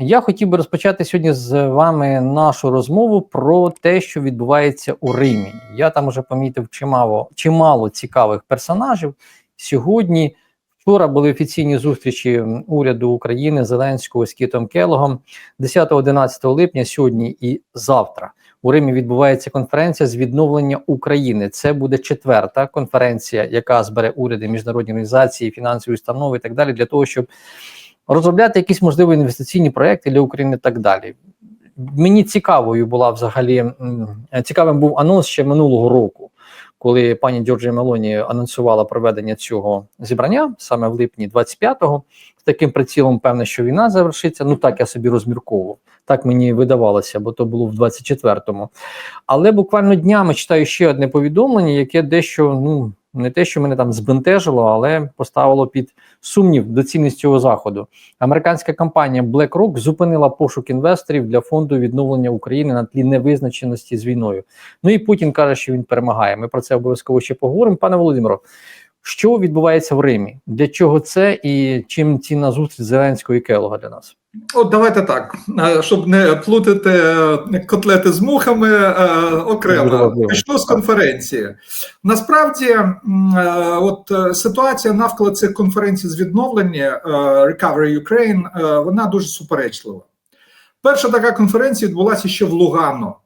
Я хотів би розпочати сьогодні з вами нашу розмову про те, що відбувається у Римі. Я там вже помітив чимало, чимало цікавих персонажів. Сьогодні, вчора були офіційні зустрічі уряду України Зеленського з Кітом Келогом 10-11 липня, сьогодні і завтра. У Римі відбувається конференція з відновлення України. Це буде четверта конференція, яка збере уряди, міжнародні організації, фінансові установи і так далі, для того, щоб розробляти якісь можливі інвестиційні проекти для України і так далі. Мені цікавою була взагалі цікавим був анонс ще минулого року, коли пані Джорджія Мелоні анонсувала проведення цього зібрання саме в липні 25-го, з таким прицілом, певне, що війна завершиться. Ну так я собі розмірковував. Так мені видавалося, бо то було в 24-му. Але буквально днями читаю ще одне повідомлення, яке дещо ну не те, що мене там збентежило, але поставило під сумнів доцільність цього заходу. Американська компанія BlackRock зупинила пошук інвесторів для фонду відновлення України на тлі невизначеності з війною. Ну і Путін каже, що він перемагає. Ми про це обов'язково ще поговоримо. Пане Володимиро, що відбувається в Римі? Для чого це і чим цінна зустріч Зеленського і Келога для нас? От давайте так, е, щоб не плутати е, котлети з мухами е, окремо. пішло з конференції. Насправді, от ситуація навколо цих конференцій з відновлення Recovery Ukraine, вона дуже суперечлива. Перша така конференція відбулася ще в Лугано.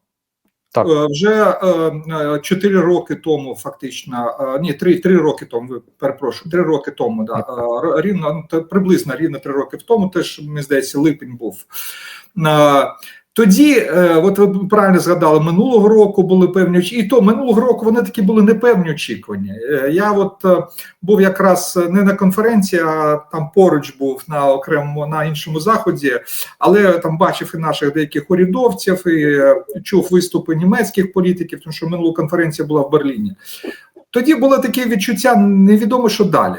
Так. Вже Вже е, роки тому, фактично, е, ні, 3, 3 роки тому, перепрошую, три роки тому, да, е, рівно, приблизно рівно три роки тому, теж, мені здається, липень був. Е, Тоді, е, от ви правильно згадали, минулого року були певні очі- і то минулого року вони такі були непевні очікування. Е, Я от е, був якраз не на конференції, а там поруч був на окремому на іншому заході, але там бачив і наших деяких урядовців, і чув виступи німецьких політиків, тому що минула конференція була в Берліні. Тоді було таке відчуття, невідомо, що далі.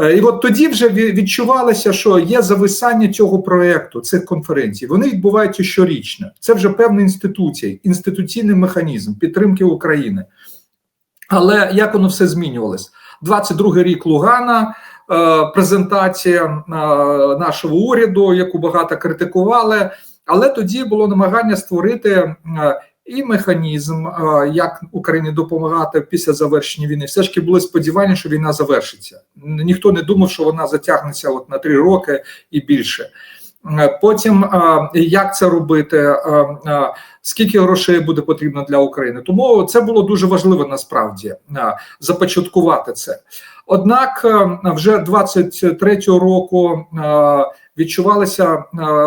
Е, І от тоді вже відчувалося, що є зависання цього проекту, цих конференцій. Вони відбуваються щорічно. Це вже певна інституція, інституційний механізм підтримки України. Але як воно все змінювалось? 22-й рік Лугана, е, презентація е, нашого уряду, яку багато критикували. Але тоді було намагання створити і механізм, як Україні допомагати після завершення війни. Все ж таки були сподівання, що війна завершиться. Ніхто не думав, що вона затягнеться от на три роки і більше. Потім як це робити, скільки грошей буде потрібно для України. Тому це було дуже важливо насправді започаткувати це. Однак вже 23-го року відчувалася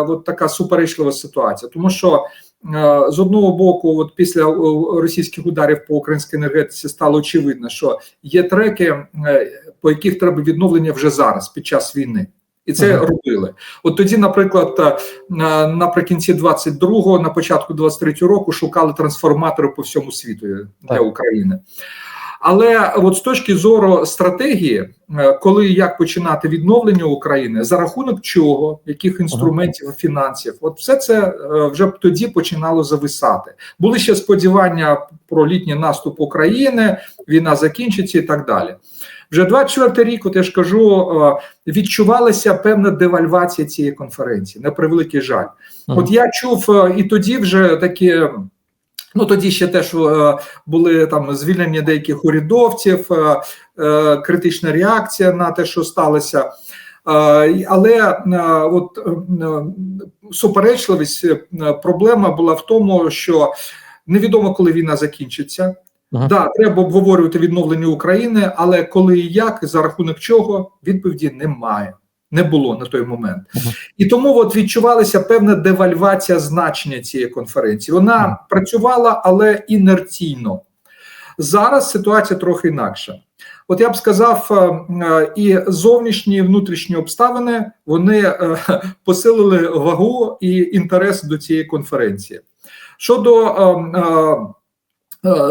от така суперечлива ситуація, тому що з одного боку, от після е, російських ударів по українській енергетиці стало очевидно, що є треки, е, по яких треба відновлення вже зараз, під час війни. І це Ага. робили. От тоді, наприклад, е, наприкінці 22-го, на початку 23-го року шукали трансформатори по всьому світу для Так. України. Але от з точки зору стратегії, е, коли як починати відновлення України, за рахунок чого, яких інструментів, фінансів, от все це е, вже тоді починало зависати. Були ще сподівання про літній наступ України, війна закінчиться і так далі. Вже 24 рік, от я ж кажу, е, відчувалася певна девальвація цієї конференції, на превеликий жаль. От я чув і тоді вже такі. Ну тоді ще теж е, були там звільнення деяких урядовців, е, е, критична реакція на те, що сталося. Але от суперечливість, проблема була в тому, що невідомо, коли війна закінчиться. Ага. Да, треба обговорювати відновлення України, але коли і як, за рахунок чого, відповіді немає. Не було на той момент. І тому от відчувалася певна девальвація значення цієї конференції. Вона працювала, але інерційно. Зараз ситуація трохи інакша. От я б сказав, е, е, і зовнішні, і внутрішні обставини вони е, посилили вагу і інтерес до цієї конференції. Щодо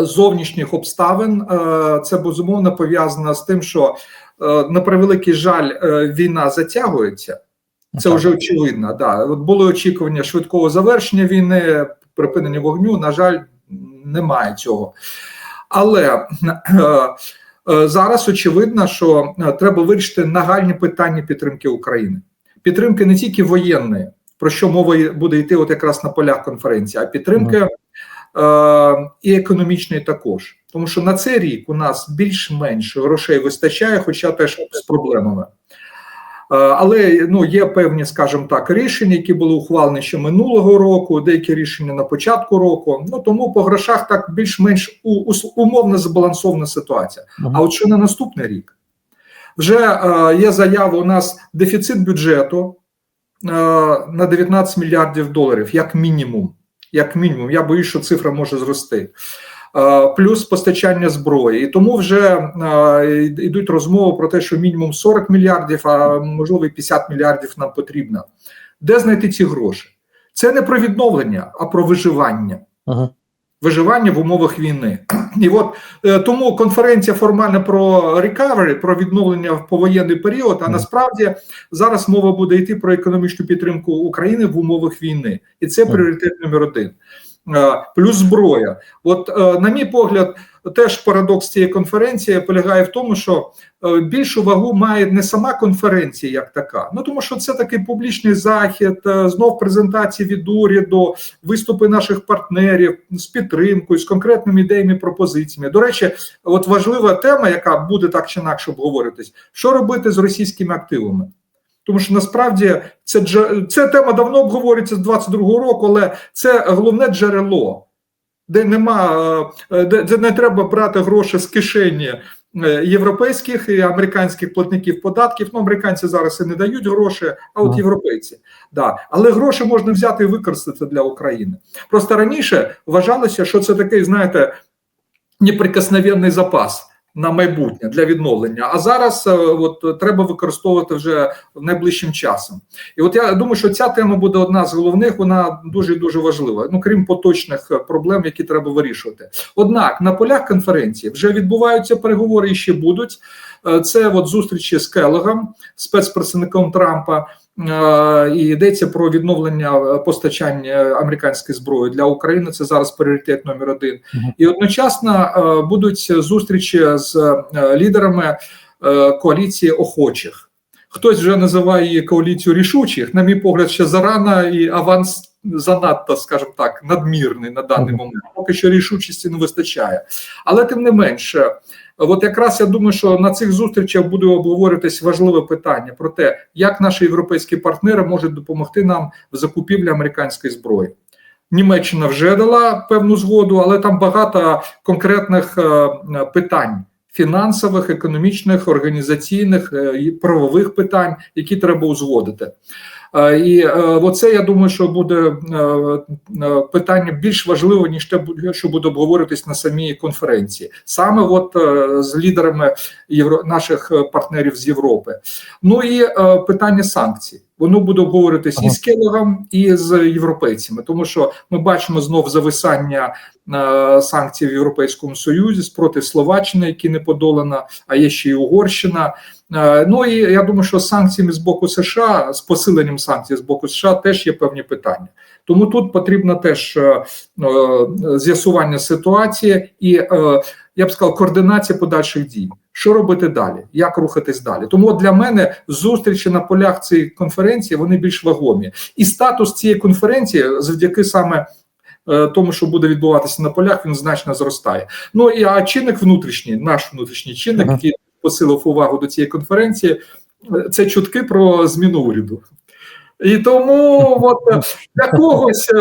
зовнішніх обставин, це безумовно пов'язано з тим, що на превеликий жаль, е, війна затягується. Це вже очевидно. Да. От були очікування швидкого завершення війни, припинення вогню. На жаль, немає цього. Але е, е, зараз очевидно, що е, треба вирішити нагальні питання підтримки України, підтримки не тільки воєнної. про що мова буде йти от якраз на полях конференції, а підтримки е, і економічної також. Тому що на цей рік у нас більш-менш грошей вистачає, хоча теж з проблемами. Е, Але ну є певні, скажімо так, рішення, які були ухвалені ще минулого року, деякі рішення на початку року. Ну тому по грошах так більш-менш умовно збалансована ситуація. Мгм. А от що на наступний рік? Вже е, є заява. У нас дефіцит бюджету е, на 19 мільярдів доларів, як мінімум. Як мінімум, я боюсь, що цифра може зрости. Е, Плюс постачання зброї, і тому вже е, йдуть розмови про те, що мінімум 40 мільярдів, а можливо і 50 мільярдів нам потрібно. Де знайти ці гроші? Це не про відновлення, а про виживання Мгм. виживання в умовах війни. І от е, тому конференція формально про recovery, про відновлення в повоєнний період. А насправді зараз мова буде йти про економічну підтримку України в умовах війни, і це пріоритет номер один. Плюс зброя. От, е, на мій погляд, теж парадокс цієї конференції полягає в тому, що е, більшу вагу має не сама конференція, як така. Ну тому що це такий публічний захід, е, знов презентації від уряду, виступи наших партнерів з підтримкою, з конкретними ідеями, пропозиціями. До речі, от важлива тема, яка буде так чи інакше обговоритись, що робити з російськими активами. Тому що насправді це ця тема давно обговорюється з 22-го року, але це головне джерело, де нема, е, де, де не треба брати гроші з кишені е, європейських і американських платників податків. Ну, американці зараз і не дають гроші, а от європейці. Да. Але гроші можна взяти і використати для України. Просто раніше вважалося, що це такий, знаєте, неприкосновенний запас. На майбутнє для відновлення, а зараз е, от треба використовувати вже найближчим часом. І от я думаю, що ця тема буде одна з головних. Вона дуже дуже важлива. Ну крім поточних е, проблем, які треба вирішувати. Однак на полях конференції вже відбуваються переговори і ще будуть. Е, Це от зустрічі з Келлогом, спецпредставником Трампа. Е, І йдеться про відновлення е, постачання американської зброї для України. Це зараз пріоритет номер один. І одночасно е, будуть зустрічі з е, лідерами е, коаліції охочих. Хтось вже називає її коаліцію рішучих. На мій погляд, ще зарано і аванс занадто, скажімо так, надмірний на даний момент. Поки що рішучості не вистачає. Але тим не менше, от якраз я думаю, що на цих зустрічах буде обговорюватись важливе питання про те, як наші європейські партнери можуть допомогти нам в закупівлі американської зброї. Німеччина вже дала певну згоду, але там багато конкретних е, питань. Фінансових, економічних, організаційних е, і правових питань, які треба узгодити, і е, оце я думаю, що буде е, е, питання більш важливе ніж те, що буде обговорюватись на самій конференції, саме от е, з лідерами наших е, партнерів з Європи. Ну і е, питання санкцій. Воно буде обговорюватись і Ага. з Келлогом, і з європейцями, тому що ми бачимо знов зависання е, санкцій в Європейському Союзі спроти Словаччини, які не подолана, а є ще й Угорщина. Е, Ну і я думаю, що з санкціями з боку США, з посиленням санкцій з боку США, теж є певні питання. Тому тут потрібно теж е, е, з'ясування ситуації і е, я б сказав, координація подальших дій. Що робити далі? Як рухатись далі? Тому для мене зустрічі на полях цієї конференції вони більш вагомі, і статус цієї конференції завдяки саме. е, Тому, що буде відбуватися на полях, він значно зростає. Ну і а чинник внутрішній, наш внутрішній чинник, який посилив увагу до цієї конференції, це чутки про зміну уряду. І тому, от для когось.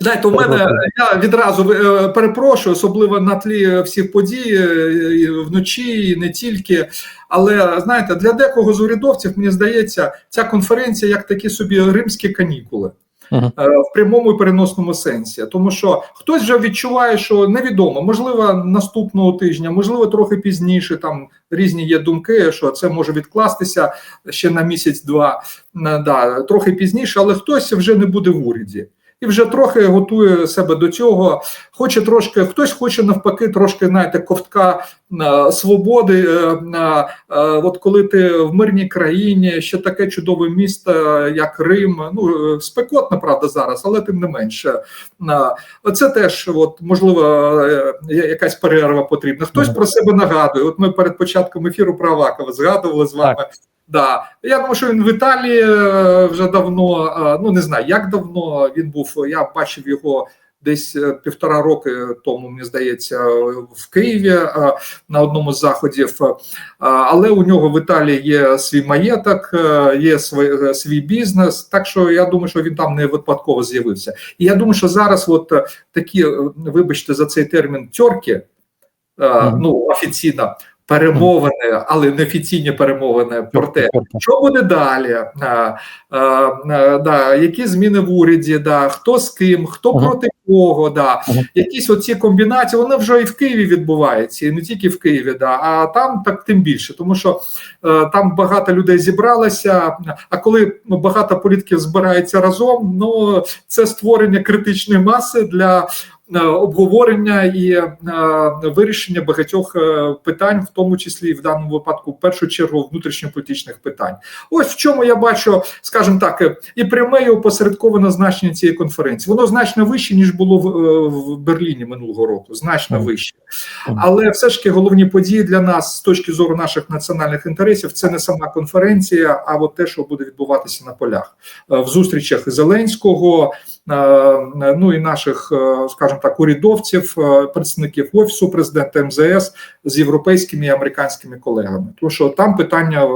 Знаєте, у мене я відразу е, перепрошую, особливо на тлі всіх подій е, вночі, і не тільки. Але знаєте, для декого з урядовців мені здається, ця конференція як такі собі римські канікули. Мгм. Е, в прямому і переносному сенсі, тому що хтось вже відчуває, що невідомо, можливо, наступного тижня, можливо, трохи пізніше. Там різні є думки, що це може відкластися ще на місяць-два, да, трохи пізніше, але хтось вже не буде в уряді. І вже трохи готує себе до цього. Хоче трошки, хтось хоче навпаки, трошки знаєте, ковтка е, свободи. Е, е, от коли ти в мирній країні, ще таке чудове місто, як Рим. Ну е, спекотно, правда, зараз, але тим не менше. Е, Це теж, от можливо, е, якась перерва потрібна. Хтось Мгм. про себе нагадує. От ми перед початком ефіру про Авакова згадували з вами. Да. Я думаю, що він в Італії е, вже давно, е, ну не знаю, як давно він був. Я бачив його десь е, півтора роки тому, мені здається, в Києві на одному з заходів. Але у нього в Італії є свій маєток, є свій, свій бізнес. Так що я думаю, що він там не випадково з'явився. І я думаю, що зараз, от такі, вибачте за цей термін, тьорки, ну офіційно. Перемовини, але неофіційні перемовини про те, що буде далі, а, а, а, да, які зміни в уряді, да, хто з ким, хто Ага. проти кого, да, Ага. якісь оці комбінації, вони вже і в Києві відбуваються, і не тільки в Києві, да, а там так тим більше, тому що е, там багато людей зібралося. А коли ну, багато політиків збирається разом, ну це створення критичної маси для обговорення і е, вирішення багатьох е, питань, в тому числі і в даному випадку, в першу чергу, внутрішньополітичних питань. Ось в чому я бачу, скажімо так, е, і пряме і опосередковане значення цієї конференції. Воно значно вище ніж було в, е, в Берліні минулого року. Значно вище. Але все ж таки головні події для нас з точки зору наших національних інтересів це не сама конференція, а от те, що буде відбуватися на полях Е, в зустрічах Зеленського, е, ну і наших, е, скажімо так, урядовців, е, представників офісу президента МЗС з європейськими і американськими колегами. Тому що там питання е,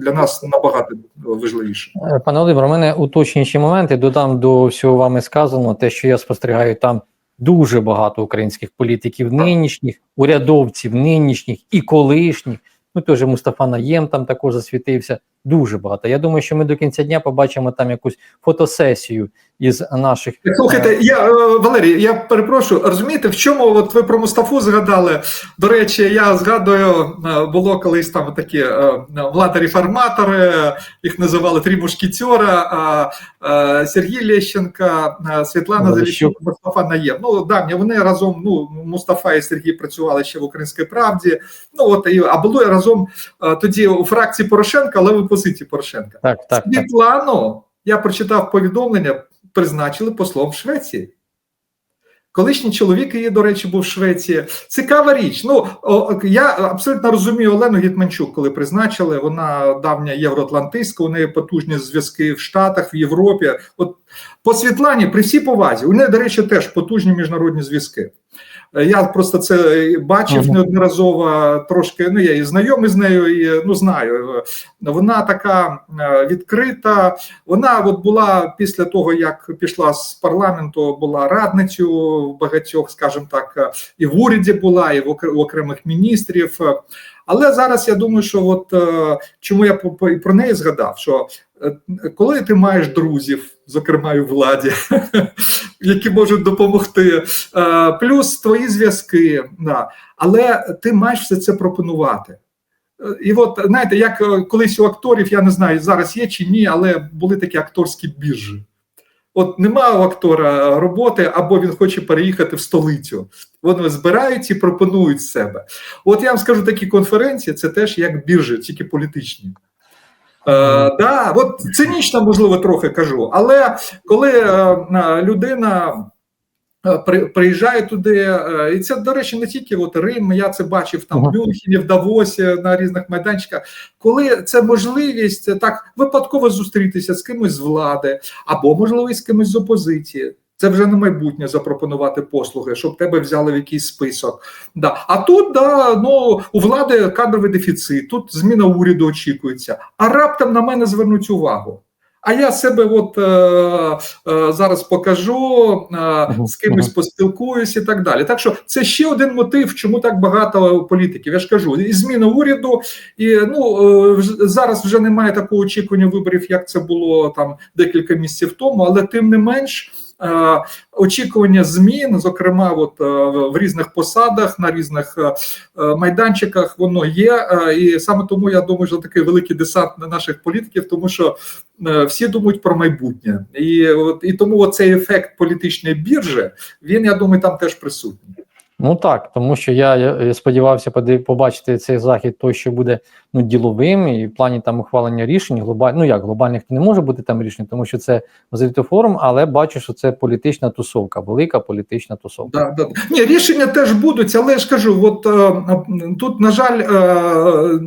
для нас набагато важливіше. Е, Пане у мене уточнюючі моменти. Додам до всього вами сказано, те, що я спостерігаю там дуже багато українських політиків нинішніх, урядовців нинішніх і колишніх. Ну, теж Мустафа Наєм там також засвітився. Дуже багато. Я думаю, що ми до кінця дня побачимо там якусь фотосесію із наших Слухайте, я е, Валерій, я перепрошую, розумієте, в чому от ви про Мустафу згадали? До речі, я згадую, е, було колись там такі е, влада-реформатори, їх називали три мушкетера, е, е, Сергій Лещенка, е, Світлана Заліщук. Мустафа Наєм. Ну давні вони разом. Ну Мустафа і Сергій працювали ще в Українській правді. Ну от а було разом е, тоді у фракції Порошенка, але в опозиції Порошенка. так, так, так. Світлану, я прочитав повідомлення, призначили послом в Швеції. Колишній чоловік її, до речі, був в Швеції. Цікава річ. Ну я абсолютно розумію Олену Гітманчук, коли призначили. Вона давня євроатлантистка, у неї потужні зв'язки в Штатах, в Європі. От по Світлані, при всій повазі, у неї, до речі, теж потужні міжнародні зв'язки. Е, Я просто це бачив Ага. неодноразово трошки. Ну я і знайомий з нею, і ну знаю. Вона така е, відкрита. Вона от була після того, як пішла з парламенту, була радницю в багатьох, скажімо так, е, і в уряді була, і в окр- окремих міністрів. Але зараз я думаю, що от е, чому я про неї згадав, що е, коли ти маєш друзів, зокрема у владі, які можуть допомогти, е, плюс твої зв'язки, але ти маєш все це пропонувати. І от знаєте, як колись у акторів, я не знаю, зараз є чи ні, але були такі акторські біржі. От нема у актора роботи, або він хоче переїхати в столицю. Вони збирають і пропонують себе. От я вам скажу, такі конференції це теж як біржі, тільки політичні. Е, да, от цинічно, можливо, трохи кажу, але коли е, людина приїжджає туди, е, і це, до речі, не тільки от Рим, я це бачив там в Мюнхені, в Давосі на різних майданчиках, коли це можливість е, так випадково зустрітися з кимось з влади, або можливо з кимось з опозиції. Це вже на майбутнє запропонувати послуги, щоб тебе взяли в якийсь список. Да. А тут да, ну, у влади кадровий дефіцит, тут зміна уряду очікується, а раптом на мене звернуть увагу. А я себе от е, е, зараз покажу, е, з кимось поспілкуюсь і так далі. Так що це ще один мотив, чому так багато політиків. Я ж кажу, і зміна уряду, і ну е, зараз вже немає такого очікування виборів, як це було там декілька місяців тому, але тим не менш. Е, Очікування змін, зокрема, от е, в різних посадах на різних е, майданчиках, воно є, і саме тому я думаю, що такий великий десант на наших політиків, тому що всі думають про майбутнє, і от і тому цей ефект політичної біржі він, я думаю, там теж присутній. Ну так, тому що я, я сподівався побачити цей захід, той, що буде ну, діловим, і в плані там ухвалення рішень, глобаль... ну як глобальних не може бути там рішень, тому що це звідти форум, але бачу, що це політична тусовка, велика політична тусовка. Да, да. Ні, рішення теж будуть, але я ж кажу, от е, тут, на жаль, е,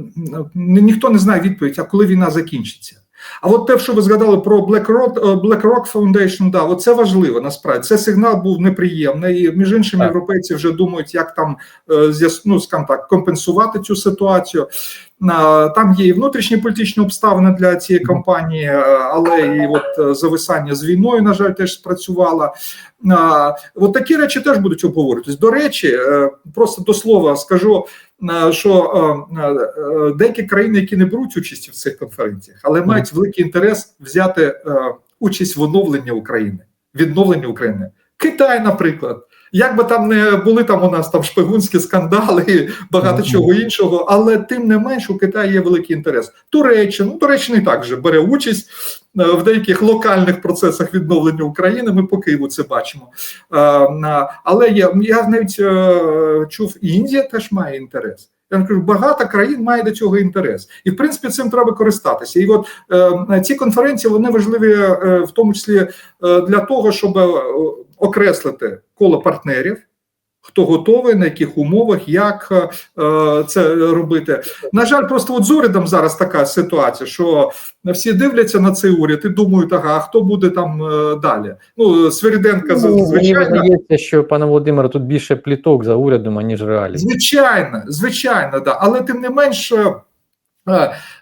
ні- ніхто не знає відповідь, а коли війна закінчиться. А от те, що ви згадали про BlackRock, е, BlackRock Foundation, да, от це важливо насправді. Це сигнал був неприємний. І між іншим, європейці вже думають, як там е, ну, скажімо так, компенсувати цю ситуацію. Там є і внутрішні політичні обставини для цієї кампанії, е, але і от е, зависання з війною, на жаль, теж спрацювала. От такі речі теж будуть обговорюватись. До речі, е, просто до слова скажу, що деякі країни, які не беруть участі в цих конференціях, але мають великий інтерес взяти участь в оновленні України, відновленні України. Китай, наприклад. Як би там не були там у нас там шпигунські скандали, і багато Мгм. чого іншого, але тим не менш у Китаї є великий інтерес. Туреччина, ну Туреччина і так же бере участь е, в деяких локальних процесах відновлення України. Ми по Києву це бачимо. Е, Але я, я навіть е, чув, і Індія теж має інтерес. Я кажу, багато країн має до цього інтерес, і в принципі цим треба користатися. І от е, ці конференції вони важливі е, в тому числі е, для того, щоб е, окреслити коло партнерів. Хто готовий, на яких умовах, як е, це робити? На жаль, просто от з урядом зараз така ситуація, що всі дивляться на цей уряд і думають, ага, а хто буде там е, далі? Ну, Свириденка, Ну, мені звичайно, здається, що пане Володимире, тут більше пліток за урядом, аніж реалій. Звичайно, звичайно, да. Але тим не менш, е,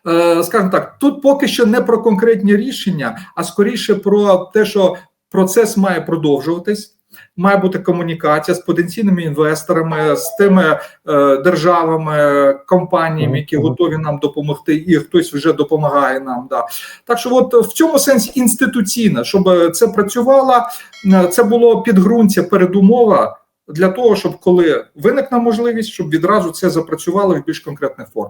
е, скажімо так, тут поки що не про конкретні рішення, а скоріше про те, що процес має продовжуватись. Має бути комунікація з потенційними інвесторами, з тими е, державами, компаніями, які готові нам допомогти, і хтось вже допомагає нам. Да. Так що, от в цьому сенсі інституційно, щоб це працювало, е, це було підґрунтя, передумова для того, щоб коли виникне можливість, щоб відразу це запрацювало в більш конкретних формах.